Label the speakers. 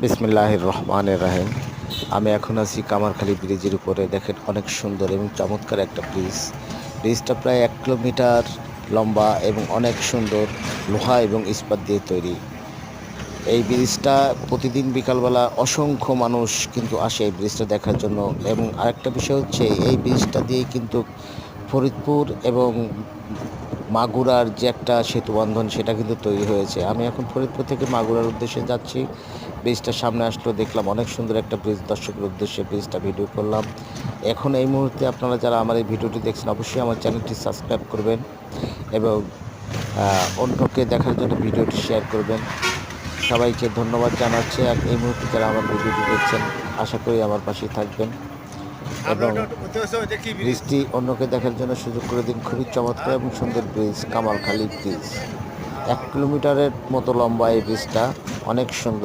Speaker 1: বিসমিল্লাহির রহমানের রাহিম। আমি এখন আছি কামারখালী ব্রিজের উপরে। দেখেন অনেক সুন্দর এবং চমৎকার একটা ব্রিজ। ব্রিজটা প্রায় এক কিলোমিটার লম্বা এবং অনেক সুন্দর লোহা এবং ইস্পাত দিয়ে তৈরি। এই ব্রিজটা প্রতিদিন বিকালবেলা অসংখ্য মানুষ কিন্তু আসে এই ব্রিজটা দেখার জন্য। এবং আরেকটা বিষয় হচ্ছে, এই ব্রিজটা দিয়ে কিন্তু ফরিদপুর এবং মাগুরার যে একটা সেতু বন্ধন সেটা কিন্তু তৈরি হয়েছে। আমি এখন ফরিদপুর থেকে মাগুরার উদ্দেশ্যে যাচ্ছি। ব্রিজটার সামনে আসলো, দেখলাম অনেক সুন্দর একটা ব্রিজ, দর্শকের উদ্দেশ্যে ব্রিজটা ভিডিও করলাম। এখন এই মুহূর্তে আপনারা যারা আমার এই ভিডিওটি দেখছেন, অবশ্যই আমার চ্যানেলটি সাবস্ক্রাইব করবেন এবং অন্যকে দেখার জন্য ভিডিওটি শেয়ার করবেন। সবাইকে ধন্যবাদ জানাচ্ছি। আর এই মুহূর্তে যারা আমার ভিডিওটি দেখছেন, আশা করি আমার পাশেই থাকবেন। এবং ব্রিজটি অন্যকে দেখার জন্য সুযোগ করে দিন খুবই চমৎকার এবং সুন্দর ব্রিজ কামালখালী ব্রিজ। এক কিলোমিটারের মতো লম্বা এই ব্রিজটা অনেক সুন্দর।